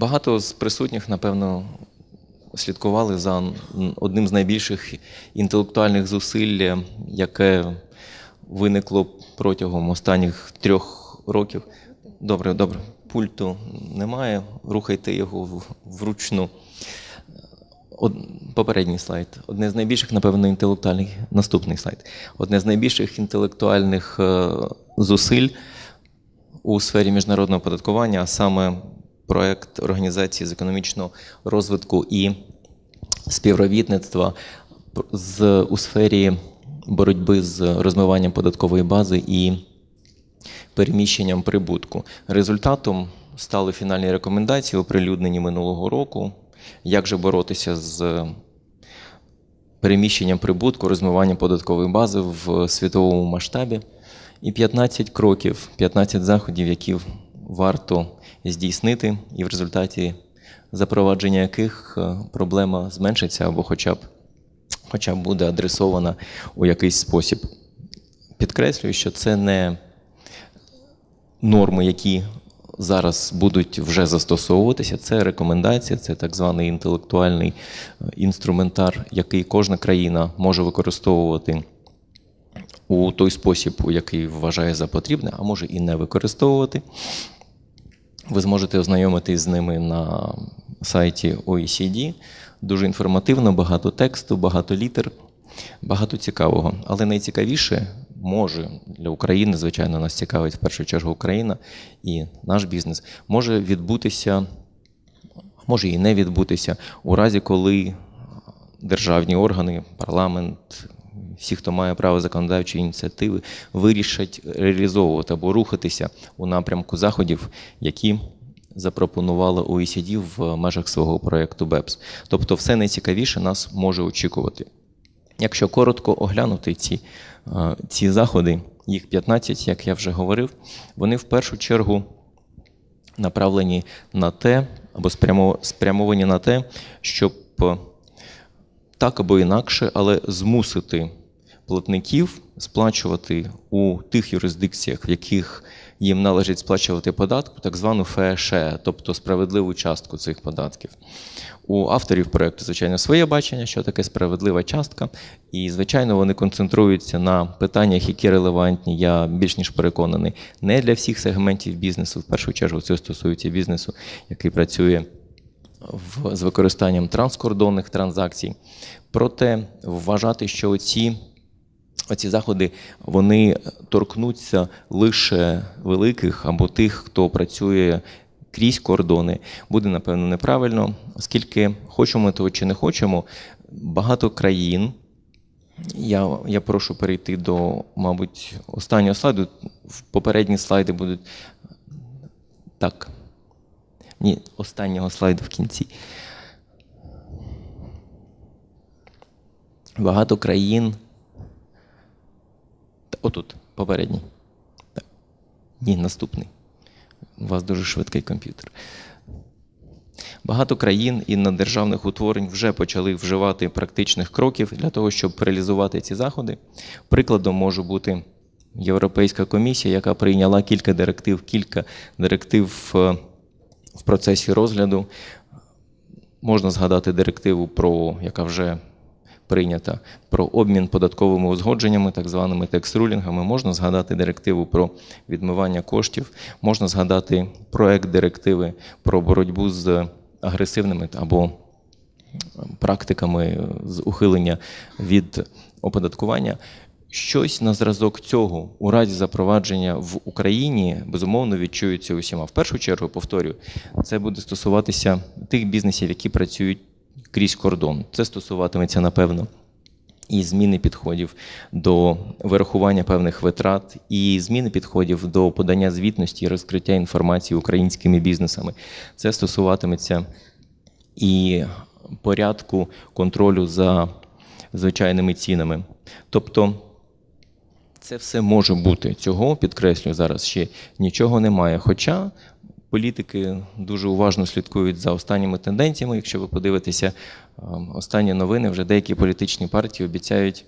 Багато з присутніх, напевно, слідкували за одним з найбільших інтелектуальних зусиль, яке виникло протягом останніх трьох років. Добре, добре. Пульту немає. Рухайте його вручну. Од... Попередній слайд. Одне з найбільших, напевно, інтелектуальних. Наступний слайд. Одне з найбільших інтелектуальних е, зусиль у сфері міжнародного податкування, а саме проект Організації з економічного розвитку і співробітництва з, у сфері боротьби з розмиванням податкової бази і переміщенням прибутку. Результатом стали фінальні рекомендації, оприлюднені минулого року. Як же боротися з переміщенням прибутку, розмиванням податкової бази в світовому масштабі? І 15 кроків, 15 заходів, які варто здійснити, і в результаті запровадження яких е, проблема зменшиться або хоча б, хоча б буде адресована у якийсь спосіб. Підкреслюю, що це не норми, які зараз будуть вже застосовуватися. Це рекомендація, це так званий інтелектуальний е, інструментар, який кожна країна може використовувати у той спосіб, у який вважає за потрібне, а може і не використовувати. Ви зможете ознайомитись з ними на сайті OECD. Дуже інформативно, багато тексту, багато літер, багато цікавого. Але найцікавіше може для України, звичайно, нас цікавить в першу чергу Україна і наш бізнес, може відбутися, може і не відбутися у разі, коли державні органи, парламент, всі, хто має право законодавчої ініціативи, вирішать реалізовувати або рухатися у напрямку заходів, які запропонувала OECD в межах свого проєкту BEPS. Тобто, все найцікавіше нас може очікувати. Якщо коротко оглянути ці, е, ці заходи, їх 15, як я вже говорив, вони в першу чергу направлені на те, або спрямовані на те, щоб так або інакше, але змусити платників сплачувати у тих юрисдикціях, в яких їм належить сплачувати податку, так звану феше, тобто справедливу частку цих податків. У авторів проєкту, звичайно, своє бачення, що таке справедлива частка, і, звичайно, вони концентруються на питаннях, які релевантні. Я більш ніж переконаний, не для всіх сегментів бізнесу. В першу чергу це стосується бізнесу, який працює в, з використанням транскордонних транзакцій. Проте вважати, що оці, оці заходи вони торкнуться лише великих або тих, хто працює крізь кордони, буде напевно неправильно, оскільки хочемо того чи не хочемо, багато країн. Я, я прошу перейти до, мабуть, останнього слайду. Попередні слайди будуть так. Ні, останнього слайду в кінці. Багато країн. Отут, попередній. Так. Ні, наступний. У вас дуже швидкий комп'ютер. Багато країн і наддержавних утворень вже почали вживати практичних кроків для того, щоб реалізувати ці заходи. Прикладом може бути Європейська комісія, яка прийняла кілька директив, кілька директив е, в процесі розгляду. Можна згадати директиву, про, яка вже прийнята, про обмін податковими узгодженнями, так званими текст-рулінгами. Можна згадати директиву про відмивання коштів, можна згадати проект директиви про боротьбу з агресивними або практиками з ухилення від оподаткування. Щось на зразок цього у разі запровадження в Україні безумовно відчується усіма. В першу чергу, повторюю, це буде стосуватися тих бізнесів, які працюють крізь кордон. Це стосуватиметься, напевно, і зміни підходів до вирахування певних витрат, і зміни підходів до подання звітності і розкриття інформації українськими бізнесами. Це стосуватиметься і порядку контролю за звичайними цінами. Тобто це все може бути. Цього підкреслюю зараз ще нічого немає. Хоча політики дуже уважно слідкують за останніми тенденціями. Якщо ви подивитеся ем, останні новини, вже деякі політичні партії обіцяють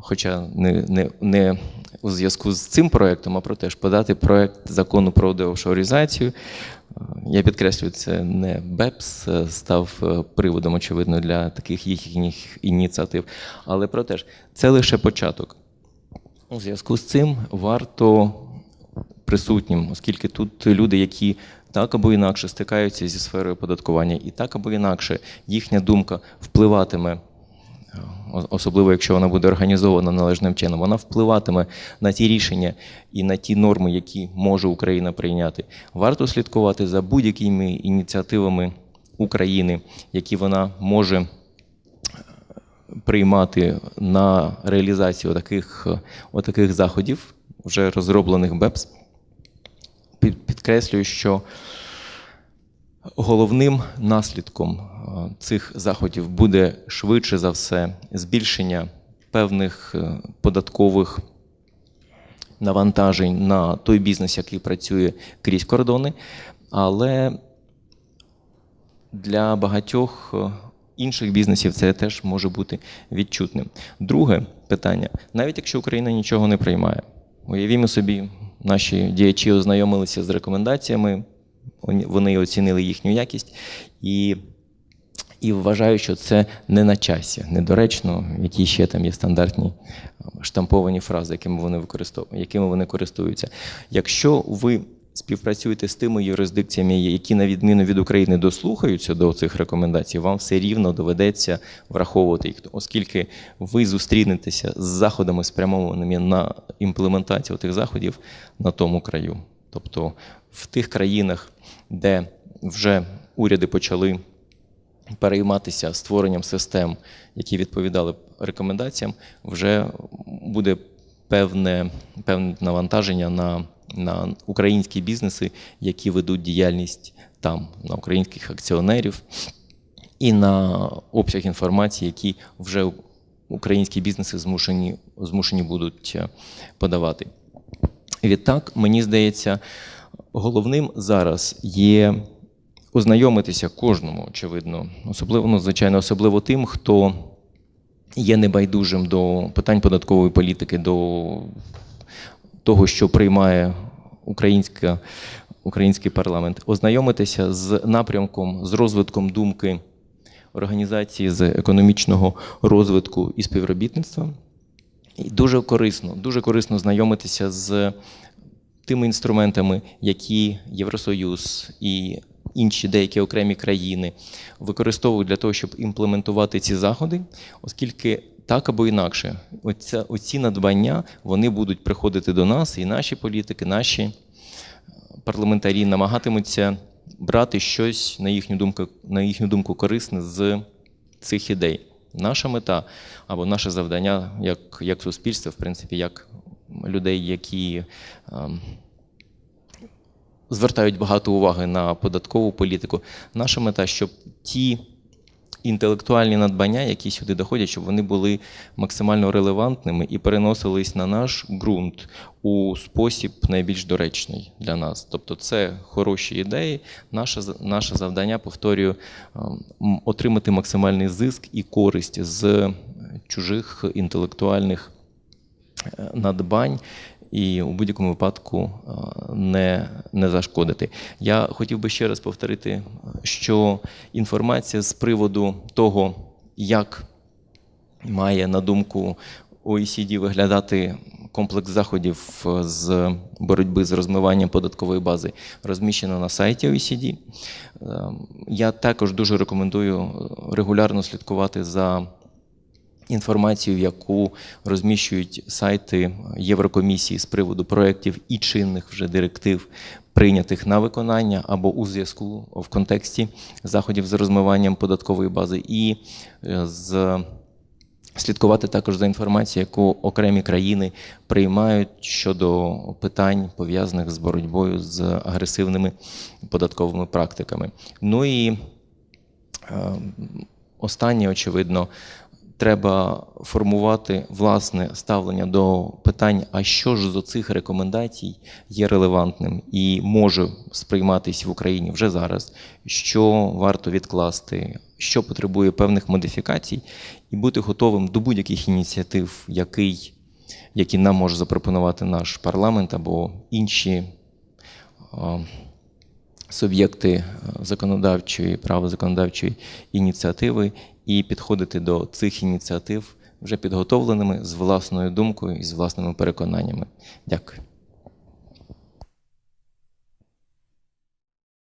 хоча не, не, не у зв'язку з цим проектом, а про те, ж подати проект закону про деофшоризацію. Е, Я підкреслюю, це не БЕПС е, став е, приводом, очевидно, для таких їхніх ініціатив. Але про те ж, це лише початок. У зв'язку з цим варто присутнім, оскільки тут люди, які так або інакше стикаються зі сферою податкування, і так або інакше їхня думка впливатиме, особливо якщо вона буде організована належним чином, вона впливатиме на ті рішення і на ті норми, які може Україна прийняти. Варто слідкувати за будь-якими ініціативами України, які вона може приймати на реалізацію таких, отаких заходів, вже розроблених БЕПС. Підкреслюю, що головним наслідком е, цих заходів буде швидше за все збільшення певних е, податкових навантажень на той бізнес, який працює крізь кордони, але для багатьох е, інших бізнесів це теж може бути відчутним. Друге питання: навіть якщо Україна нічого не приймає, уявімо собі, наші діячі ознайомилися з рекомендаціями, вони- оцінили їхню якість і. І вважаю, що це не на часі, недоречно, які ще там є стандартні е, штамповані фрази, якими вони використовують, якими вони користуються. Якщо ви співпрацюєте з тими юрисдикціями, які на відміну від України дослухаються до цих рекомендацій, вам все рівно доведеться враховувати їх, оскільки ви зустрінетеся з заходами, спрямованими на імплементацію тих заходів на тому краю. Тобто в тих країнах, де вже уряди почали перейматися створенням систем, які відповідали рекомендаціям, вже буде певне, певне навантаження на, на українські бізнеси, які ведуть діяльність там, на українських акціонерів і на обсяг інформації, які вже українські бізнеси змушені, змушені будуть е, подавати. Відтак, мені здається, головним зараз є ознайомитися кожному, очевидно, особливо, ну, звичайно, особливо тим, хто є небайдужим до питань податкової політики, до того, що приймає українська, український парламент, ознайомитися з напрямком, з розвитком думки організації з економічного розвитку і співробітництва. І дуже корисно, дуже корисно знайомитися з тими інструментами, які Євросоюз і інші деякі окремі країни використовують для того, щоб імплементувати ці заходи, оскільки так або інакше, оця, оці надбання вони будуть приходити до нас, і наші політики, наші е, парламентарі намагатимуться брати щось на їхню думку, на їхню думку корисне з цих ідей. Наша мета або наше завдання як, як суспільства, в принципі, як людей, які ем, звертають багато уваги на податкову політику. Наша мета, щоб ті інтелектуальні надбання, які сюди доходять, щоб вони були максимально релевантними і переносились на наш ґрунт у спосіб найбільш доречний для нас. Тобто, це хороші ідеї. Наше, наше завдання, повторюю, ем, отримати максимальний зиск і користь з чужих інтелектуальних е, надбань і у будь-якому випадку е, не, не зашкодити. Я хотів би ще раз повторити, що інформація з приводу того, як має на думку OECD виглядати комплекс заходів е, з боротьби з розмиванням податкової бази, розміщена на сайті OECD. Е, Я також дуже рекомендую регулярно слідкувати за інформацію, яку розміщують сайти Єврокомісії з приводу проєктів і чинних вже директив, прийнятих на виконання або у зв'язку в контексті заходів з розмиванням податкової бази, і е, з слідкувати також за інформацією, яку окремі країни приймають щодо питань, пов'язаних з боротьбою з агресивними податковими практиками. Ну і е, останнє, очевидно, треба формувати власне ставлення до питань, а що ж з оцих рекомендацій є релевантним і може сприйматись в Україні вже зараз, що варто відкласти, що потребує певних модифікацій, і бути готовим до будь-яких ініціатив, який, які нам може запропонувати наш парламент або інші. Суб'єкти е, законодавчої, правозаконодавчої ініціативи і підходити до цих ініціатив вже підготовленими з власною думкою і з власними переконаннями. Дякую.